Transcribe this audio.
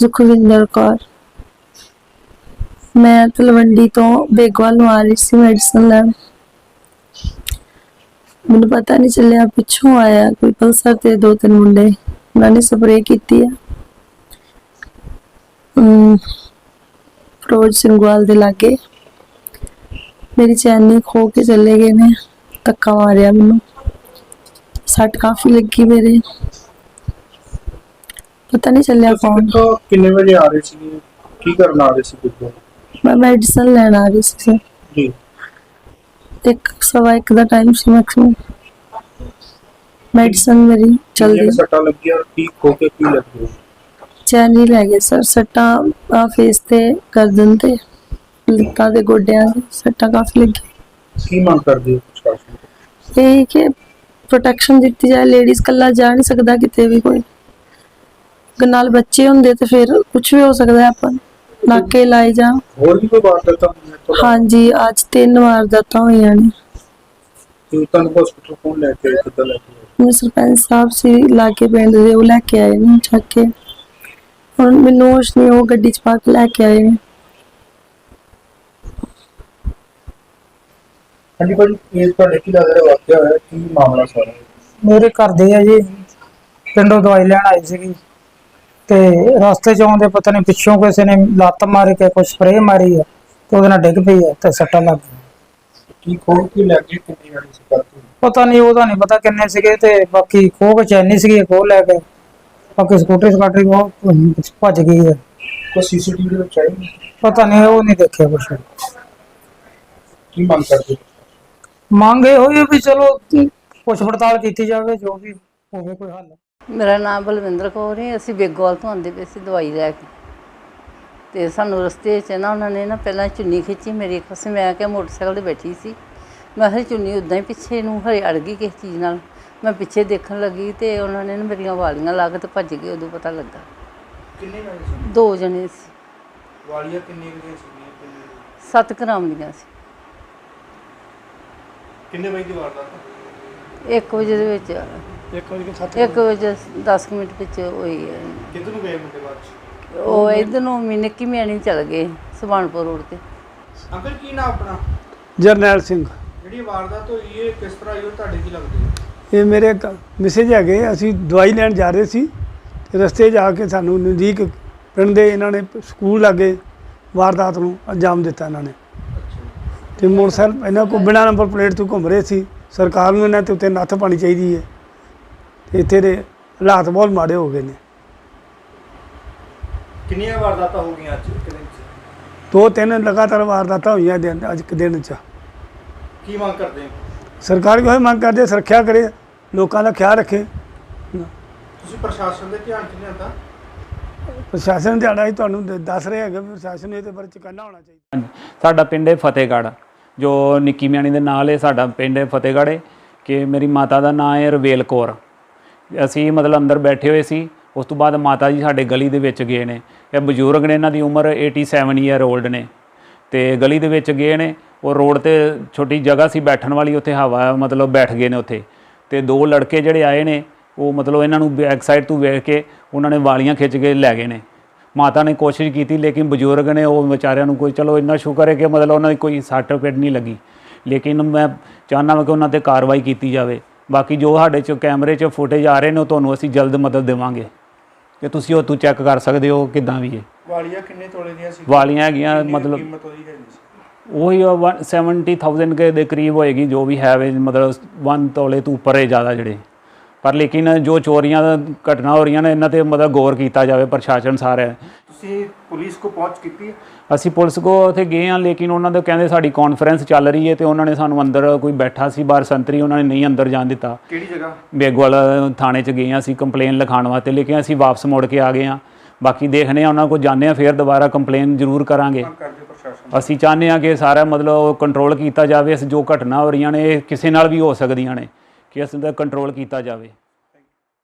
ਸੁਖਵਿੰਦਰ ਕੌਰ। ਮੈਂ ਤਲਵੰਡੀ ਤੋਂ ਬੇਗਵਾਲ ਨੂੰ ਆ ਰਹੀ ਸੀ ਮੈਡੀਸਨ ਲੈਣ। ਮੈਨੂੰ ਪਤਾ ਨਹੀਂ ਚੱਲਿਆ ਪਿੱਛੋਂ ਆਇਆ ਕੋਈ ਪਲਸਰ ਤੇ ਦੋ ਤਿੰਨ ਮੁੰਡੇ। ਉਹਨਾਂ ਨੇ ਸਪਰੇਅ ਕੀਤੀ ਆ। ਅਮ, ਸਿੰਘਵਾਲ ਦੇ ਲਾਗੇ। ਮੇਰੀ ਚੈਨੀ ਖੋ ਕੇ ਚਲੇ ਗਏ ਨੇ ਧੱਕਾ ਮਾਰਿਆ ਮੈਨੂੰ। ਸੱਟ ਕਾਫੀ ਲੱਗੀ ਮੇਰੇ। ਪਤਾ ਨਹੀਂ ਚੱਲਿਆ ਤੁਸੀਂ ਕੌਣ। ਕਿੱਥੋਂ ਕਿੰਨੇ ਵਜੇ ਆ ਰਹੇ ਸੀ ਕੀ ਕਰਨ ਆ ਰਹੇ ਸੀ ਕਿੱਥੋਂ? ਮੈਂ ਮੈਡੀਸਨ ਲੈਣ ਆ ਰਹੀ ਸੀ। ਜੀ। ਇੱਕ ਸਵਾ ਇੱਕ ਦਾ ਟਾਈਮ ਸੀ ਮੈਕਸਿਮਮ ਮੈਡੀਸਨ ਮੇਰੀ ਕਿੰਨੀਆਂ ਜਲਦੀ ਕੁ ਸੱਟਾਂ ਲੱਗੀਆਂ ਔਰ ਕੀ ਖੋ ਕੇ ਕੀ ਲੱਗਿਆ ਚੈਨ ਹੀ ਲੈ ਗਏ ਸਰ ਸੱਟਾਂ ਆ ਫੇਸ ਤੇ ਗਰਦਨ ਤੇ ਲੱਤਾਂ ਤੇ ਗੋਡਿਆਂ ਤੇ ਸੱਟਾਂ ਕਾਫੀ ਲੱਗੀ ਕੀ ਮੰਗ ਕਰਦੇ ਹੋ ਪ੍ਰਸ਼ਾਸਨ ਤੋਂ? ਇਹ ਕਿ ਪ੍ਰੋਟੈਕਸ਼ਨ ਦਿੱਤੀ ਜਾਏ ਲੇਡੀਜ਼ ਕੱਲਾ ਜਾ ਨਹੀਂ ਸਕਦਾ ਕਿਤੇ ਵੀ ਕੋਈ। ਨਾਲ ਬੱਚੇ ਹੁੰਦੇ ਤੇ ਫਿਰ ਕੁਝ ਵੀ ਹੋ ਸਕਦਾ ਹੈ ਆਪਾਂ। ਨਾਕੇ ਲਾਏ ਜਾ। ਹੋਰ ਵੀ ਕੋਈ ਵਾਰਦਾਤਾਂ ਹੋਈਆਂ ਤੋਂ ਹਾਂਜੀ ਅੱਜ ਤਿੰਨ ਵਾਰਦਾਤਾਂ ਹੋਈਆਂ ਨੇ। ਕਿ ਤੁਹਾਨੂੰ ਹਸਪੀਟਲ ਕੋਲ ਲੈ ਕੇ ਆਏ, ਕਿੱਦਾਂ ਲੈ ਕੇ ਆਏ? ਮੇਰੇ ਸਰਪੰਚ ਸਾਹਿਬ ਸੀ ਲਾਗੇ ਪਿੰਡ ਦੇ ਉਹ ਲੈ ਕੇ ਆਏ ਨੇ ਚੱਕ ਕੇ। ਹੁਣ ਮੈਨੂੰ ਹੋਸ਼ ਨਹੀਂ ਉਹ ਗੱਡੀ ਚ ਪਾ ਕੇ ਲੈ ਕੇ ਆਏ ਨੇ। ਹਾਂਜੀ ਭਾਜੀ ਇਹ ਤੁਹਾਡੇ ਕੀ ਲੱਗ ਰਿਹਾ ਵਾਕਿਆ ਹੋਇਆ ਕੀ ਮਾਮਲਾ ਸਾਰਾ? ਮੇਰੇ ਘਰ ਦੇ ਆ ਜੀ। ਪਿੰਡੋਂ ਦਵਾਈ ਲੈਣ ਆਈ ਸੀਗੀ। ਤੇ ਰਸਤੇ 'ਚ ਆਉਂਦੇ ਪਤਾ ਨਹੀਂ ਪਿੱਛੋਂ ਕਿਸੇ ਨੇ ਲੱਤ ਮਾਰੀ ਕੇ ਕੋਈ ਸਪਰੇਅ ਮਾਰੀ ਆ ਤੇ ਉਹਦੇ ਨਾਲ ਡਿੱਗ ਪਈ ਆ ਤੇ ਸੱਟਾਂ ਲੱਗ ਗਈਆਂ। ਕੀ ਖੋ ਕੇ ਲੱਗ ਗਈ? ਕਿੰਨੀ ਵਾਰੀ ਸੀ ਕਰਦੇ ਪਤਾ ਨਹੀਂ ਉਹਦਾ ਨਹੀਂ ਪਤਾ ਕਿੰਨੇ ਸੀਗੇ ਤੇ ਬਾਕੀ ਖੋਹ ਕੇ ਚੈਨੀ ਸੀਗੀ ਖੋਹ ਲੈ ਕੇ। ਬਾਕੀ ਸਕੂਟਰੀ ਸਕਾਟਰੀ ਉਹ ਭੱਜ ਗਈ ਹੈ ਕੋਈ ਸੀਸੀਟੀਵੀ ਵਿੱਚ ਆਈ? ਪਤਾ ਨਹੀਂ ਉਹ ਨਹੀਂ ਦੇਖਿਆ ਕੁਛ। ਕੀ ਮੰਗ ਕਰਦੇ? ਹੋ? ਮੰਗ ਇਹ ਹੋਈ ਵੀ ਚਲੋ ਪੁੱਛ ਪੜਤਾਲ ਕੀਤੀ ਜਾਵੇ ਜੋ ਵੀ ਹੋਵੇ ਕੋਈ ਹੱਲ। ਮੇਰਾ ਨਾਮ ਬਲਵਿੰਦਰ ਕੌਰ ਹੈ ਅਸੀਂ ਬੇਗੋਲ ਤੋਂ ਆਉਂਦੇ ਪਏ ਸੀ ਦਵਾਈ ਲੈ ਕੇ। ਤੇ ਸਾਨੂੰ ਰਸਤੇ 'ਚ ਨਾ ਉਹਨਾਂ ਨੇ ਨਾ ਪਹਿਲਾਂ ਚੁੰਨੀ ਖਿੱਚੀ ਮੇਰੀ ਇੱਕ ਪਾਸੇ ਮੈਂ ਕਿਹਾ ਮੋਟਰਸਾਈਕਲ ਤੇ ਬੈਠੀ ਸੀ। ਮੈਂ ਹਰੀ ਚੁੰਨੀ ਉਦਾਂ ਹੀ ਪਿੱਛੇ ਨੂੰ ਹਰੇ ਅੜ ਗਈ ਕਿਸੇ ਚੀਜ਼ ਨਾਲ। ਮੈਂ ਪਿੱਛੇ ਦੇਖਣ ਲੱਗੀ ਤੇ ਉਹਨਾਂ ਨੇ ਨਾ ਮੇਰੀਆਂ ਵਾਲੀਆਂ ਲਾ ਕੇ ਤੇ ਭੱਜ ਗਏ ਉਦੋਂ ਪਤਾ ਲੱਗਾ। ਕਿੰਨੇ ਵਾਰੀ ਸੀ? ਦੋ ਜਣੇ ਸੀ। ਵਾਲੀਆਂ ਕਿੰਨੀ ਕੁ ਦੀਆਂ ਸੀਗੀਆਂ ਕਿੰਨੇ 7 ਗ੍ਰਾਮ ਦੀਆਂ ਸੀ। ਕਿੰਨੇ ਵਜੇ ਦੀ ਵਾਰਦਾਤ? 1 ਵਜੇ ਦੇ ਵਿੱਚ ਇੱਕ ਵਜੇ ਸੱਤ 1 ਵਜੇ 10 ਮਿੰਟ ਵਿੱਚ ਹੋਈ ਹੈ। ਕਿੱਧਰ ਨੂੰ ਗਏ ਮੁੰਡੇ ਬਾਅਦ ਚ? ਉਹ ਇਧਰ ਨੂੰ ਮਿਨਕੀ ਮਿਆਣੀ ਚਲ ਗਏ ਸੁਬਾਨਪੁਰ ਰੋਡ ਤੇ। ਅੰਕਲ ਕੀ ਨਾਮ ਆਪਣਾ? ਜਰਨੈਲ ਸਿੰਘ। ਜਿਹੜੀ ਵਾਰਦਾਤ ਹੋਈ ਹੈ ਕਿਸ ਤਰ੍ਹਾਂ ਹੋਈ ਤੁਹਾਡੇ ਕੀ ਲੱਗਦੀ ਹੈ ਇਹ ਮੇਰੇ ਮਿਸੇਜ ਹੈਗੇ ਅਸੀਂ ਦਵਾਈ ਲੈਣ ਜਾ ਰਹੇ ਸੀ। ਤੇ ਰਸਤੇ 'ਚ ਆ ਕੇ ਸਾਨੂੰ ਨਜ਼ਦੀਕ ਪਿੰਡ ਦੇ ਇਹਨਾਂ ਨੇ ਸਕੂਲ ਲਾਗੇ ਵਾਰਦਾਤ ਨੂੰ ਅੰਜਾਮ ਦਿੱਤਾ ਇਹਨਾਂ ਨੇ। ਤੇ ਮੋਟਰਸਾਈਕਲ ਇਹਨਾਂ ਕੋਲ ਬਿਨਾਂ ਨੰਬਰ ਪਲੇਟ ਤੋਂ ਘੁੰਮ ਰਹੇ ਸੀ। ਸਰਕਾਰ ਨੂੰ ਇਹਨਾਂ ਤੇ ਉੱਤੇ ਨੱਥ ਪਾਣੀ ਚਾਹੀਦੀ ਹੈ। ਇੱਥੇ ਦੇ ਹਾਲਾਤ ਬਹੁਤ ਮਾੜੇ ਹੋ ਗਏ ਨੇ। ਕਿੰਨੀਆਂ ਵਾਰਦਾਤਾਂ ਹੋ ਗਈਆਂ ਅੱਜ ਇੱਕ ਦਿਨ ਚ? ਦੋ ਤਿੰਨ ਲਗਾਤਾਰ ਵਾਰਦਾਤਾਂ ਹੋਈਆਂ ਦਿਨ ਅੱਜ ਇੱਕ ਦਿਨ 'ਚ। ਕੀ ਮੰਗ ਕਰਦੇ ਹੋ? ਸਰਕਾਰ ਕੋਈ ਮੰਗ ਕਰਦੇ ਸੁਰੱਖਿਆ ਕਰੇ ਲੋਕਾਂ ਦਾ ਖਿਆਲ ਰੱਖੇ। ਤੁਸੀਂ ਪ੍ਰਸ਼ਾਸਨ ਦੇ ਧਿਆਨ ਚ ਲਿਆਂਦਾ? ਪ੍ਰਸ਼ਾਸਨ ਦਿਹਾੜਾ ਹੀ ਤੁਹਾਨੂੰ ਦ- ਦੱਸ ਰਿਹਾ ਹੈਗਾ ਵੀ ਪ੍ਰਸ਼ਾਸਨ ਨੂੰ ਇਹਦੇ ਬਾਰੇ ਚੁਕੰਨਾ ਹੋਣਾ ਚਾਹੀਦਾ। ਸਾਡਾ ਪਿੰਡ ਹੈ ਫਤਿਹਗੜ੍ਹ। ਜੋ ਨਿੱਕੀ ਮਿਆਣੀ ਦੇ ਨਾਲ ਹੈ ਸਾਡਾ ਪਿੰਡ ਹੈ ਫਤਿਹਗੜ੍ਹ ਹੈ। ਕਿ ਮੇਰੀ ਮਾਤਾ ਦਾ ਨਾਮ ਹੈ ਰਵੇਲ ਕੌਰ। ਅਸੀਂ ਮਤਲਬ ਅੰਦਰ ਬੈਠੇ ਹੋਏ ਸੀ, ਉਸ ਤੋਂ ਬਾਅਦ ਮਾਤਾ ਜੀ ਸਾਡੇ ਗਲੀ ਦੇ ਵਿੱਚ ਗਏ ਨੇ। ਇਹ ਬਜ਼ੁਰਗ ਨੇ ਇਹਨਾਂ ਦੀ ਉਮਰ 87 ਈਅਰ 올ਡ ਨੇ। ਤੇ ਗਲੀ ਦੇ ਵਿੱਚ ਗਏ ਨੇ, ਉਹ ਰੋਡ ਤੇ ਛੋਟੀ ਜਗ੍ਹਾ ਸੀ ਬੈਠਣ ਵਾਲੀ, ਉੱਥੇ ਹਵਾ ਮਤਲਬ ਬੈਠ ਗਏ ਨੇ ਉੱਥੇ। ਤੇ ਦੋ ਲੜਕੇ ਜਿਹੜੇ ਆਏ ਨੇ, ਉਹ ਮਤਲਬ ਇਹਨਾਂ ਨੂੰ ਬੈਕ ਸਾਈਡ ਤੋਂ ਵੇਖ ਕੇ ਉਹਨਾਂ ਨੇ ਵਾਲੀਆਂ ਖਿੱਚ ਕੇ ਲੈ ਗਏ ਨੇ। ਮਾਤਾ ਨੇ ਕੋਸ਼ਿਸ਼ ਕੀਤੀ, ਲੇਕਿਨ ਬਜ਼ੁਰਗ ਨੇ ਉਹ ਵਿਚਾਰਿਆਂ ਨੂੰ ਕੋਈ, ਚਲੋ ਇੰਨਾ ਸ਼ੁਕਰ ਹੈ ਕਿ ਮਤਲਬ ਉਹਨਾਂ ਦੀ ਕੋਈ ਸੱਟ ਪੇਟ ਨਹੀਂ ਲੱਗੀ। ਲੇਕਿਨ ਮੈਂ ਚਾਹੁੰਦਾ ਹਾਂ ਕਿ ਉਹਨਾਂ ਤੇ ਕਾਰਵਾਈ ਕੀਤੀ ਜਾਵੇ। ਬਾਕੀ ਜੋ ਸਾਡੇ ਚ ਕੈਮਰੇ 'ਚ ਫੁਟੇਜ ਆ ਰਹੇ ਨੇ ਉਹ ਤੁਹਾਨੂੰ ਅਸੀਂ ਜਲਦ ਮਦਦ ਦੇਵਾਂਗੇ। ਕਿ ਤੁਸੀਂ ਉਹ ਤੋਂ ਚੈੱਕ ਕਰ ਸਕਦੇ ਹੋ ਕਿਦਾਂ ਵੀ ਹੈ। ਵਾਲੀਆਂ ਕਿੰਨੇ ਤੋਲੇ ਦੀਆਂ ਸੀ? ਵਾਲੀਆਂ ਹੈਗੀਆਂ ਮਤਲਬ ਕੀਮਤ ਉਹਦੀ ਹੈ ਉਹੀ 70000 ਕੇ ਦੇ ਕਰੀਬ ਹੋਏਗੀ ਜੋ ਵੀ ਹੈ ਮਤਲਬ 1 ਤੋਲੇ ਤੋਂ ਉੱਪਰ ਹੈ ਜ਼ਿਆਦਾ ਜਿਹੜੇ। ਪਰ ਲੇਕਿਨ ਜੋ ਚੋਰੀਆਂ ਦਾ ਘਟਨਾ ਹੋ ਰਹੀਆਂ ਨੇ ਇਹਨਾਂ ਤੇ ਮਤਲਬ ਗੌਰ ਕੀਤਾ ਜਾਵੇ ਪ੍ਰਸ਼ਾਸਨ ਸਾਰਾ ਤੁਸੀਂ ਪੁਲਿਸ ਕੋ ਪਹੁੰਚ ਕੀਤੀ ਅਸੀਂ ਪੁਲਿਸ ਕੋ ਉੱਥੇ ਗਏ ਹਾਂ ਲੇਕਿਨ ਉਹਨਾਂ ਦੇ ਕਹਿੰਦੇ ਸਾਡੀ ਕਾਨਫਰੰਸ ਚੱਲ ਰਹੀ ਹੈ ਤੇ ਉਹਨਾਂ ਨੇ ਸਾਨੂੰ ਅੰਦਰ ਕੋਈ ਬੈਠਾ ਸੀ ਬਾਹਰ ਸੰਤਰੀ ਉਹਨਾਂ ਨੇ ਨਹੀਂ ਅੰਦਰ ਜਾਣ ਦਿੱਤਾ। ਕਿਹੜੀ ਜਗ੍ਹਾ? ਬੇਗਵਾਲ ਥਾਣੇ 'ਚ ਗਏ ਹਾਂ ਅਸੀਂ ਕੰਪਲੇਨ ਲਿਖਾਉਣ ਵਾਸਤੇ ਲੇਕਿਨ ਅਸੀਂ ਵਾਪਸ ਮੁੜ ਕੇ ਆ ਗਏ ਹਾਂ। ਬਾਕੀ ਦੇਖਨੇ ਆ ਉਹਨਾਂ ਕੋਲ ਜਾਂਦੇ ਹਾਂ ਫੇਰ ਦੁਬਾਰਾ ਕੰਪਲੇਨ ਜ਼ਰੂਰ ਕਰਾਂਗੇ। ਅਸੀਂ ਚਾਹੁੰਦੇ ਹਾਂ ਕਿ ਸਾਰਾ ਮਤਲਬ ਕੰਟਰੋਲ ਕੀਤਾ ਜਾਵੇ ਇਸ ਜੋ ਘਟਨਾ ਹੋ ਰਹੀਆਂ ਨੇ ਇਹ ਕਿਸੇ ਨਾਲ ਵੀ ਹੋ ਸਕਦੀਆਂ ਨੇ। ਕਿ ਇਸ ਦਾ ਕੰਟਰੋਲ ਕੀਤਾ ਜਾਵੇ।